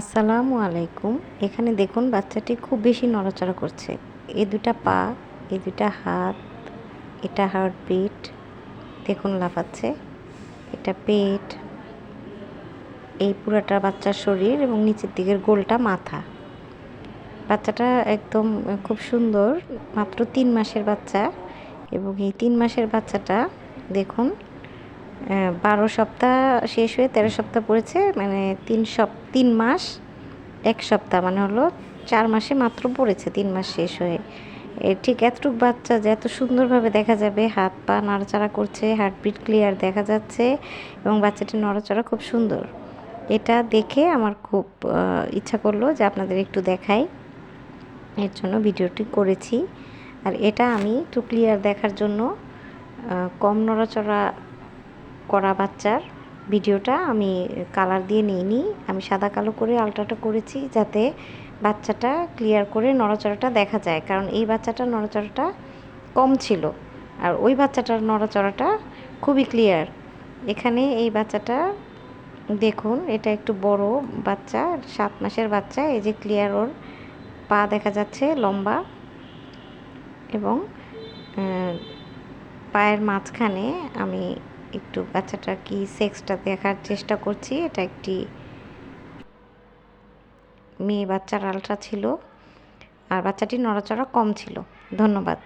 আসসালামু আলাইকুম। এখানে দেখুন বাচ্চাটি খুব বেশি নড়াচড়া করছে। এই দুটা পা, এই দুটা হাত, এটা হার্টবিট, দেখুন লাফাচ্ছে, এটা পেট, এই পুরাটা বাচ্চার শরীর এবং নিচের দিকের গোলটা মাথা। বাচ্চাটা একদম খুব সুন্দর, মাত্র তিন মাসের বাচ্চা এবং এই তিন মাসের বাচ্চাটা দেখুন বারো সপ্তাহ শেষ হয়ে তেরো সপ্তাহ পড়েছে মানে তিন সপ, তিন মাস, এক সপ্তাহ মানে হলো চার মাসে মাত্র পড়েছে, তিন মাস শেষ হয়ে। ঠিক এতটুকু বাচ্চা যে এত সুন্দরভাবে দেখা যাবে, হাত পা নাড়াচাড়া করছে হার্টবিট ক্লিয়ার দেখা যাচ্ছে, এবং বাচ্চাটির নড়াচড়া খুব সুন্দর। এটা দেখে আমার খুব ইচ্ছা করল যে আপনাদের একটু দেখাই। এর জন্য ভিডিওটি করেছি। আর এটা আমি একটু ক্লিয়ার দেখার জন্য কম নড়াচড়া করা বাচ্চার ভিডিওটা আমি কালার দিয়ে নিইনি। আমি সাদা কালো করে আলট্রাটা করেছি যাতে বাচ্চাটা ক্লিয়ার করে নড়াচড়াটা দেখা যায়। কারণ এই বাচ্চাটার নড়াচড়াটা কম ছিল আর ওই বাচ্চাটার নড়াচড়াটা খুবই ক্লিয়ার। এখানে এই বাচ্চাটা দেখুন, এটা একটু বড় বাচ্চা, সাত মাসের বাচ্চা। এই যে ক্লিয়ার ওর পা দেখা যাচ্ছে লম্বা এবং পায়ের মাঝখানে আমি একটু বাচ্চাটার কি সেক্সটা দেখার চেষ্টা করছি। এটা একটি মেয়ে বাচ্চার আলট্রা ছিল। আর বাচ্চাটির নড়াচড়া কম ছিল। ধন্যবাদ।